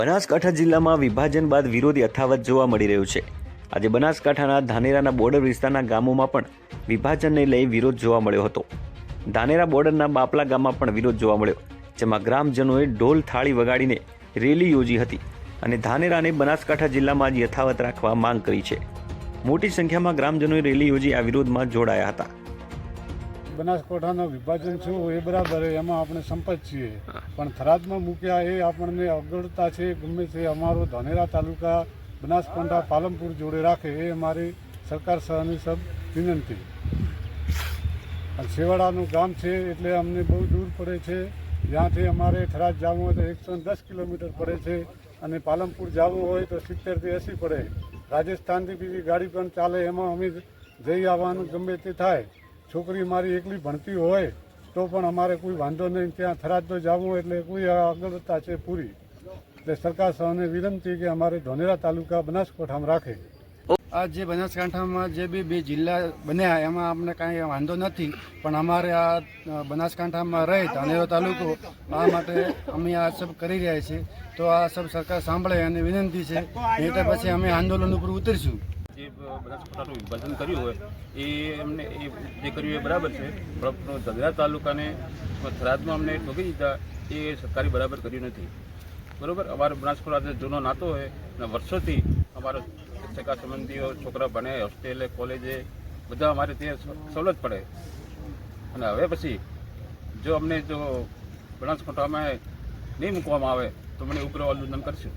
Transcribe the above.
બનાસકાંઠા જિલ્લામાં વિભાજન બાદ વિરોધ યથાવત જોવા મળી રહ્યો છે. આજે બનાસકાંઠાના ધાનેરાના બોર્ડર વિસ્તારના ગામોમાં પણ વિભાજનને લઈ વિરોધ જોવા મળ્યો હતો. ધાનેરા બોર્ડરના બાપલા ગામમાં પણ વિરોધ જોવા મળ્યો, જેમાં ગ્રામજનોએ ઢોલ થાળી વગાડીને રેલી યોજી હતી અને ધાનેરાને બનાસકાંઠા જિલ્લામાં જ યથાવત રાખવા માંગ કરી છે. મોટી સંખ્યામાં ગ્રામજનોએ રેલી યોજી આ વિરોધમાં જોડાયા હતા. બનાસકાંઠાનું વિભાજન છું, એ બરાબર એમાં આપણે સંપત છીએ. પણ થરાદમાં મૂક્યા એ આપણને અગવડતા છે, ગમે તે અમારો ધાનેરા તાલુકા બનાસકાંઠા પાલનપુર જોડે રાખે, એ અમારી સરકાર સહની સબ વિનંતી. છેવાડાનું ગામ છે, એટલે અમને બહુ દૂર પડે છે. જ્યાંથી અમારે થરાદ જવું હોય તો એકસો દસ કિલોમીટર પડે છે. અને પાલનપુર જવું હોય તો સિત્તેરથી એંસી પડે. રાજસ્થાનથી બીજી ગાડી પણ ચાલે, એમાં અમે જઈ આવવાનું ગમે તે થાય. છોકરી મારી એકલી ભણતી હોય, તો પણ અમારે કોઈ વાંધો નહીં, ત્યાં થરાદ તો જવું એટલે કોઈ અગવડતા છે પૂરી. એટલે સરકાર સહને વિનંતી કે અમારે ધોનેરા તાલુકા બનાસકાંઠામાં રાખે. આ જે બનાસકાંઠામાં જે બી બે જિલ્લા બન્યા, એમાં અમને કાંઈ વાંધો નથી, પણ અમારે આ બનાસકાંઠામાં રહે, ધાનેરો તાલુકો, આ માટે અમે આ સબ કરી રહ્યા છીએ. તો આ સબ સરકાર સાંભળે અને વિનંતી છે, નહીં તો પછી અમે આંદોલન ઉપર ઉતરીશું. બનાસકાંઠાનું વિભાજન કર્યું હોય, એ એમને એ જે કર્યું એ બરાબર છે. પણ ધગરા તાલુકાને થરાદમાં અમને ઠોકી દીધા, એ સરકારી બરાબર કર્યું નથી. બરાબર? અમારો બનાસકાંઠા જૂનો નાતો હોય અને વર્ષોથી અમારો સગા સંબંધીઓ, છોકરા ભણે, હોસ્ટેલે, કોલેજે, બધા અમારે ત્યાં સવલત પડે. અને હવે પછી જો અમને જો બનાસકાંઠામાં નહીં મૂકવામાં આવે, તો મને ઉગ્ર આંદોલન કરશું.